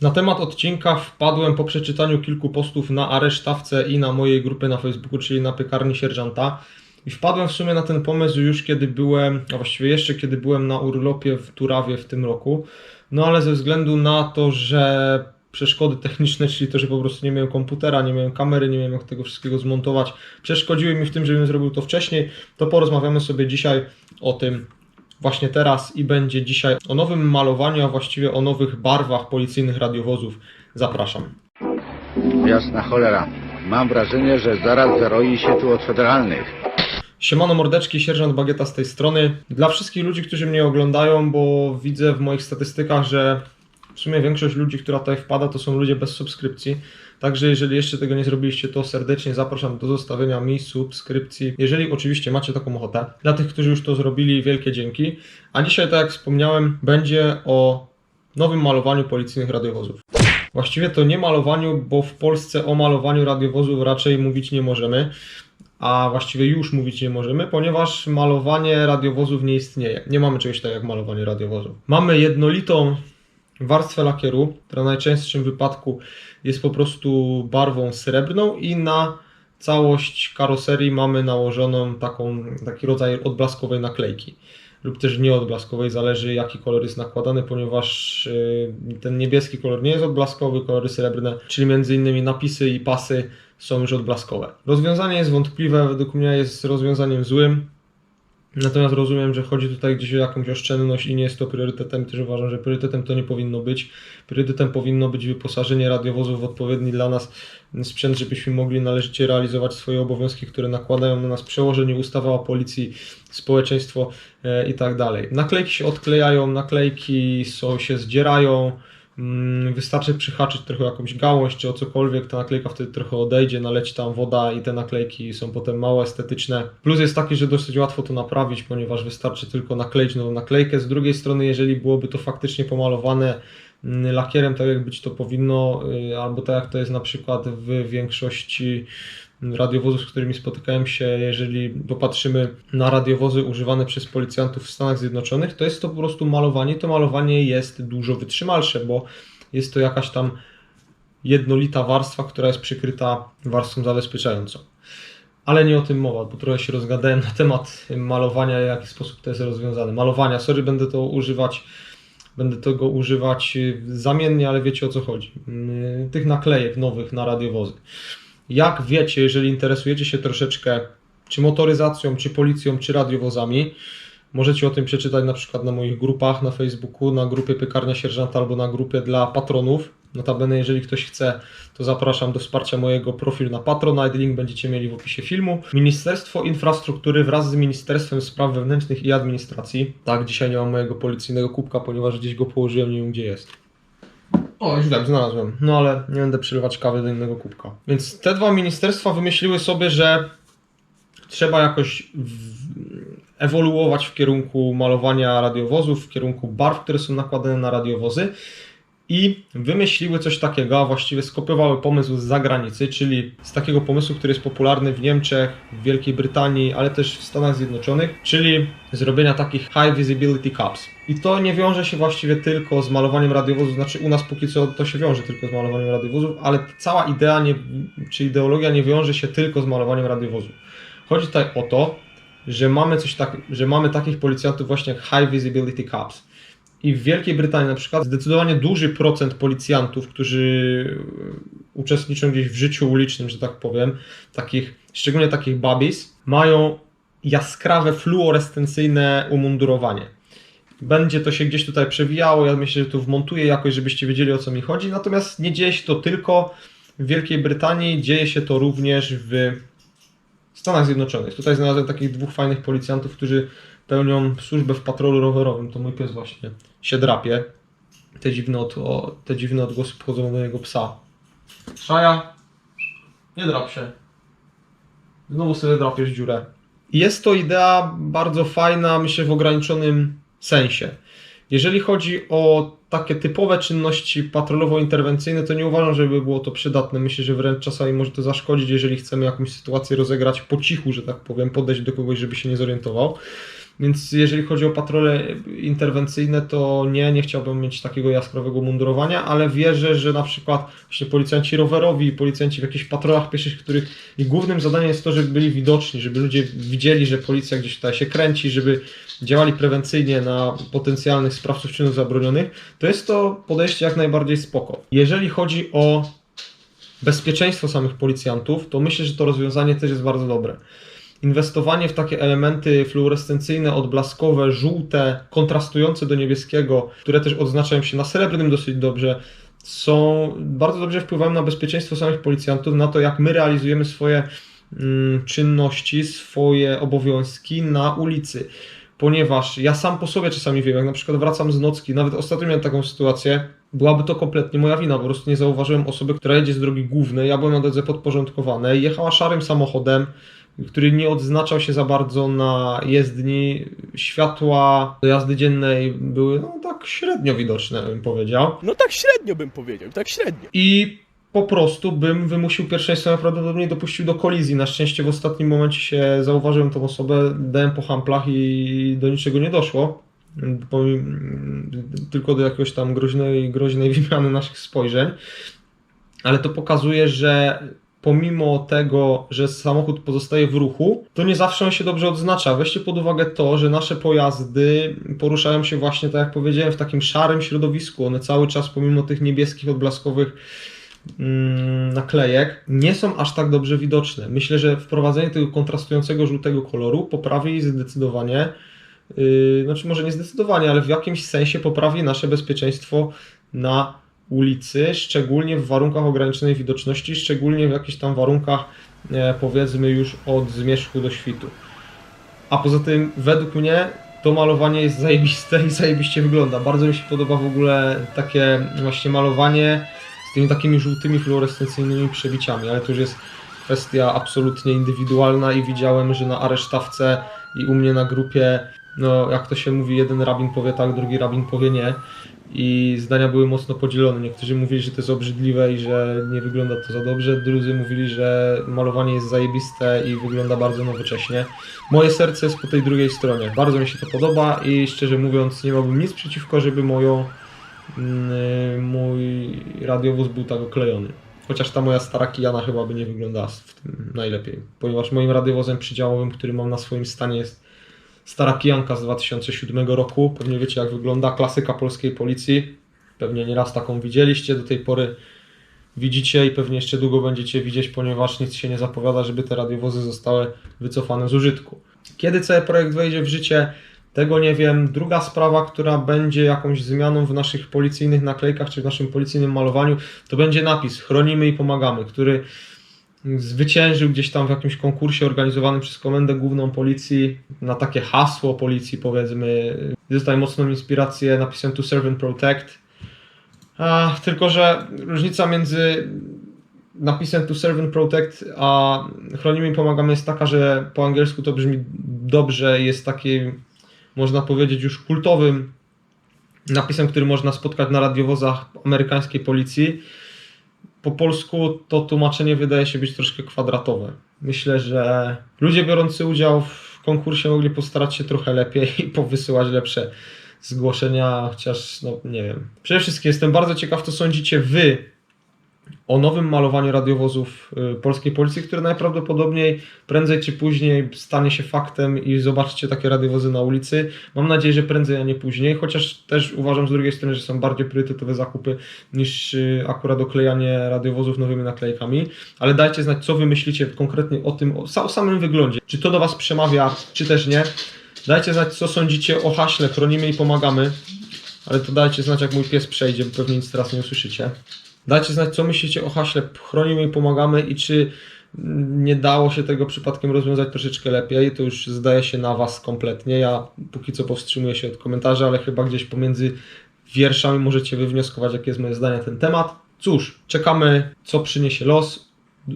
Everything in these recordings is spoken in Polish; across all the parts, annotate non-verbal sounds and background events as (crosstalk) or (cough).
Na temat odcinka wpadłem po przeczytaniu kilku postów na aresztawce i na mojej grupie na Facebooku, czyli na piekarni sierżanta. I wpadłem w sumie na ten pomysł już kiedy byłem, a właściwie jeszcze kiedy byłem na urlopie w Turawie w tym roku. No ale ze względu na to, że przeszkody techniczne, czyli to, że po prostu nie miałem komputera, nie miałem kamery, nie miałem jak tego wszystkiego zmontować, przeszkodziły mi w tym, żebym zrobił to wcześniej, to porozmawiamy sobie dzisiaj o tym właśnie teraz i będzie dzisiaj o nowym malowaniu, a właściwie o nowych barwach policyjnych radiowozów. Zapraszam. Jasna cholera. Mam wrażenie, że zaraz zaroi się tu od federalnych. Siemano mordeczki, sierżant Bagieta z tej strony. Dla wszystkich ludzi, którzy mnie oglądają, bo widzę w moich statystykach, że w sumie większość ludzi, która tutaj wpada, to są ludzie bez subskrypcji. Także jeżeli jeszcze tego nie zrobiliście, to serdecznie zapraszam do zostawienia mi subskrypcji, jeżeli oczywiście macie taką ochotę. Dla tych, którzy już to zrobili, wielkie dzięki. A dzisiaj, tak jak wspomniałem, będzie o nowym malowaniu policyjnych radiowozów. Właściwie to nie malowaniu, bo w Polsce o malowaniu radiowozów raczej mówić nie możemy a właściwie już mówić nie możemy, ponieważ malowanie radiowozów nie istnieje. Nie mamy czegoś takiego jak malowanie radiowozów. Mamy jednolitą warstwę lakieru, która w najczęstszym wypadku jest po prostu barwą srebrną i na całość karoserii mamy nałożoną taką, taki rodzaj odblaskowej naklejki lub też nieodblaskowej, zależy jaki kolor jest nakładany, ponieważ yy, ten niebieski kolor nie jest odblaskowy, kolory srebrne, czyli między innymi napisy i pasy są już odblaskowe. Rozwiązanie jest wątpliwe, według mnie jest rozwiązaniem złym. Natomiast rozumiem, że chodzi tutaj gdzieś o jakąś oszczędność i nie jest to priorytetem. Też uważam, że priorytetem to nie powinno być. Priorytetem powinno być wyposażenie radiowozów w odpowiedni dla nas sprzęt, żebyśmy mogli należycie realizować swoje obowiązki, które nakładają na nas przełożenie, ustawa o policji, społeczeństwo e, i tak dalej. Naklejki się odklejają, naklejki są, się zdzierają. Mm, Wystarczy przyhaczyć trochę jakąś gałąź czy o cokolwiek, ta naklejka wtedy trochę odejdzie, naleci tam woda i te naklejki są potem mało estetyczne. Plus jest taki, że dosyć łatwo to naprawić, ponieważ wystarczy tylko nakleić nową naklejkę. Z drugiej strony, jeżeli byłoby to faktycznie pomalowane mm, lakierem, tak jak być to powinno, y, albo tak jak to jest na przykład w większości radiowozów, z którymi spotykałem się, jeżeli popatrzymy na radiowozy używane przez policjantów w Stanach Zjednoczonych, to jest to po prostu malowanie. To malowanie jest dużo wytrzymalsze, bo jest to jakaś tam jednolita warstwa, która jest przykryta warstwą zabezpieczającą. Ale nie o tym mowa, bo trochę się rozgadałem na temat malowania, w jaki sposób to jest rozwiązane. Malowania, sorry, będę to używać, będę tego używać y, zamiennie, ale wiecie o co chodzi. Yy, Tych naklejek nowych na radiowozy. Jak wiecie, jeżeli interesujecie się troszeczkę czy motoryzacją, czy policją, czy radiowozami, możecie o tym przeczytać na przykład na moich grupach na Facebooku, na grupie Piekarnia Sierżanta albo na grupie dla patronów. Notabene, jeżeli ktoś chce, to zapraszam do wsparcia mojego profilu na Patronite. Link będziecie mieli w opisie filmu. Ministerstwo Infrastruktury wraz z Ministerstwem Spraw Wewnętrznych i Administracji. Tak, dzisiaj nie mam mojego policyjnego kubka, ponieważ gdzieś go położyłem, nie wiem gdzie jest. O, już wiem, znalazłem. No ale nie będę przylewać kawy do innego kubka. Więc te dwa ministerstwa wymyśliły sobie, że trzeba jakoś w... ewoluować w kierunku malowania radiowozów, w kierunku barw, które są nakładane na radiowozy. I wymyśliły coś takiego, a właściwie skopiowały pomysł z zagranicy, czyli z takiego pomysłu, który jest popularny w Niemczech, w Wielkiej Brytanii, ale też w Stanach Zjednoczonych, czyli zrobienia takich high visibility caps. I to nie wiąże się właściwie tylko z malowaniem radiowozów, znaczy u nas póki co to się wiąże tylko z malowaniem radiowozów, ale cała idea nie, czy ideologia nie wiąże się tylko z malowaniem radiowozów. Chodzi tutaj o to, że mamy coś tak, że mamy takich policjantów właśnie jak high visibility caps. I w Wielkiej Brytanii na przykład zdecydowanie duży procent policjantów, którzy uczestniczą gdzieś w życiu ulicznym, że tak powiem, takich, szczególnie takich babis, mają jaskrawe, fluorescencyjne umundurowanie. Będzie to się gdzieś tutaj przewijało, ja myślę, że tu wmontuję jakoś, żebyście wiedzieli o co mi chodzi. Natomiast nie dzieje się to tylko w Wielkiej Brytanii, dzieje się to również w Stanach Zjednoczonych. Tutaj znalazłem takich dwóch fajnych policjantów, którzy pełnią służbę w patrolu rowerowym. To mój pies właśnie się drapie. Te dziwne, od, o, te dziwne odgłosy pochodzą do jego psa. Szaja, nie drap się. Znowu sobie drapiesz dziurę. Jest to idea bardzo fajna, myślę, w ograniczonym sensie. Jeżeli chodzi o takie typowe czynności patrolowo-interwencyjne, to nie uważam, żeby było to przydatne. Myślę, że wręcz czasami może to zaszkodzić, jeżeli chcemy jakąś sytuację rozegrać po cichu, że tak powiem, podejść do kogoś, żeby się nie zorientował. Więc jeżeli chodzi o patrole interwencyjne, to nie, nie chciałbym mieć takiego jaskrawego mundurowania, ale wierzę, że na przykład właśnie policjanci rowerowi, policjanci w jakichś patrolach pieszych, których głównym zadaniem jest to, żeby byli widoczni, żeby ludzie widzieli, że policja gdzieś tutaj się kręci, żeby działali prewencyjnie na potencjalnych sprawców czynów zabronionych, to jest to podejście jak najbardziej spoko. Jeżeli chodzi o bezpieczeństwo samych policjantów, to myślę, że to rozwiązanie też jest bardzo dobre. Inwestowanie w takie elementy fluorescencyjne, odblaskowe, żółte, kontrastujące do niebieskiego, które też odznaczają się na srebrnym dosyć dobrze, są bardzo dobrze wpływają na bezpieczeństwo samych policjantów, na to jak my realizujemy swoje mm, czynności, swoje obowiązki na ulicy. Ponieważ ja sam po sobie czasami wiem, jak na przykład wracam z nocki, nawet ostatnio miałem taką sytuację, byłaby to kompletnie moja wina, po prostu nie zauważyłem osoby, która jedzie z drogi głównej, ja byłem na drodze podporządkowanej, jechała szarym samochodem, który nie odznaczał się za bardzo na jezdni, światła do jazdy dziennej były no, tak średnio widoczne, bym powiedział. No tak średnio bym powiedział, tak średnio. I po prostu bym wymusił pierwszeństwo, najprawdopodobniej dopuścił do kolizji. Na szczęście w ostatnim momencie się zauważyłem tą osobę, dałem po hamplach i do niczego nie doszło. Pomim- Tylko do jakiegoś tam groźnej, groźnej (laughs) wymiany naszych spojrzeń. Ale to pokazuje, że pomimo tego, że samochód pozostaje w ruchu, to nie zawsze on się dobrze odznacza. Weźcie pod uwagę to, że nasze pojazdy poruszają się właśnie, tak jak powiedziałem, w takim szarym środowisku. One cały czas, pomimo tych niebieskich, odblaskowych mm, naklejek, nie są aż tak dobrze widoczne. Myślę, że wprowadzenie tego kontrastującego żółtego koloru poprawi zdecydowanie, yy, znaczy może nie zdecydowanie, ale w jakimś sensie poprawi nasze bezpieczeństwo na ulicy, szczególnie w warunkach ograniczonej widoczności, szczególnie w jakichś tam warunkach e, powiedzmy już od zmierzchu do świtu. A poza tym według mnie to malowanie jest zajebiste i zajebiście wygląda. Bardzo mi się podoba w ogóle takie właśnie malowanie z tymi takimi żółtymi fluorescencyjnymi przebiciami, ale to już jest kwestia absolutnie indywidualna i widziałem, że na aresztawce i u mnie na grupie, no jak to się mówi, jeden rabin powie tak, drugi rabin powie nie i zdania były mocno podzielone. Niektórzy mówili, że to jest obrzydliwe i że nie wygląda to za dobrze, drudzy mówili, że malowanie jest zajebiste i wygląda bardzo nowocześnie. Moje serce jest po tej drugiej stronie. Bardzo mi się to podoba i szczerze mówiąc nie miałbym nic przeciwko, żeby moją, mój radiowóz był tak oklejony. Chociaż ta moja stara Kijana chyba by nie wyglądała w tym najlepiej, ponieważ moim radiowozem przydziałowym, który mam na swoim stanie jest stara Kijanka z 2007 roku. Pewnie wiecie jak wygląda, klasyka polskiej policji. Pewnie nieraz taką widzieliście, do tej pory widzicie i pewnie jeszcze długo będziecie widzieć, ponieważ nic się nie zapowiada, żeby te radiowozy zostały wycofane z użytku. Kiedy cały projekt wejdzie w życie, tego nie wiem. Druga sprawa, która będzie jakąś zmianą w naszych policyjnych naklejkach czy w naszym policyjnym malowaniu, to będzie napis Chronimy i pomagamy, który zwyciężył gdzieś tam w jakimś konkursie organizowanym przez Komendę Główną Policji na takie hasło policji powiedzmy. Dostał mocną inspirację napisem To Serve and Protect. A, tylko, że różnica między napisem To Serve and Protect a Chronimy i pomagamy jest taka, że po angielsku to brzmi dobrze, jest takim można powiedzieć już kultowym napisem, który można spotkać na radiowozach amerykańskiej policji po polsku to tłumaczenie wydaje się być troszkę kwadratowe. Myślę, że ludzie biorący udział w konkursie mogli postarać się trochę lepiej (laughs) i powysyłać lepsze zgłoszenia, chociaż no nie wiem. Przede wszystkim jestem bardzo ciekaw, co sądzicie wy o nowym malowaniu radiowozów y, polskiej policji, które najprawdopodobniej prędzej czy później stanie się faktem i zobaczycie takie radiowozy na ulicy. Mam nadzieję, że prędzej, a nie później, chociaż też uważam z drugiej strony, że są bardziej priorytetowe zakupy niż y, akurat oklejanie radiowozów nowymi naklejkami. Ale dajcie znać, co wy myślicie konkretnie o tym, o, sa- o samym wyglądzie. Czy to do was przemawia, czy też nie. Dajcie znać, co sądzicie o haśle Chronimy i pomagamy. Ale to dajcie znać, jak mój pies przejdzie, bo pewnie nic teraz nie usłyszycie. Dajcie znać, co myślicie o haśle Chronimy i pomagamy i czy nie dało się tego przypadkiem rozwiązać troszeczkę lepiej. To już zdaje się na Was kompletnie. Ja póki co powstrzymuję się od komentarzy, ale chyba gdzieś pomiędzy wierszami możecie wywnioskować, jakie jest moje zdanie na ten temat. Cóż, czekamy, co przyniesie los.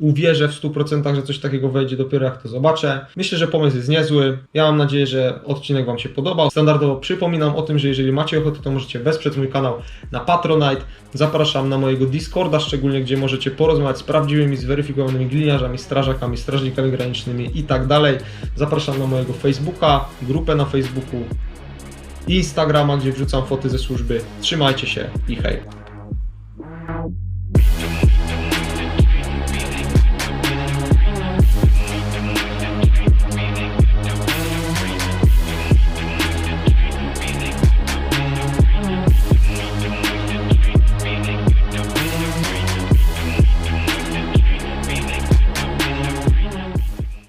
Uwierzę w 100%, że coś takiego wejdzie dopiero jak to zobaczę. Myślę, że pomysł jest niezły. Ja mam nadzieję, że odcinek Wam się podobał. Standardowo przypominam o tym, że jeżeli macie ochotę, to możecie wesprzeć mój kanał na Patronite. Zapraszam na mojego Discorda szczególnie, gdzie możecie porozmawiać z prawdziwymi, zweryfikowanymi gliniarzami, strażakami, strażnikami granicznymi i tak dalej. Zapraszam na mojego Facebooka, grupę na Facebooku i Instagrama, gdzie wrzucam foty ze służby. Trzymajcie się i hej!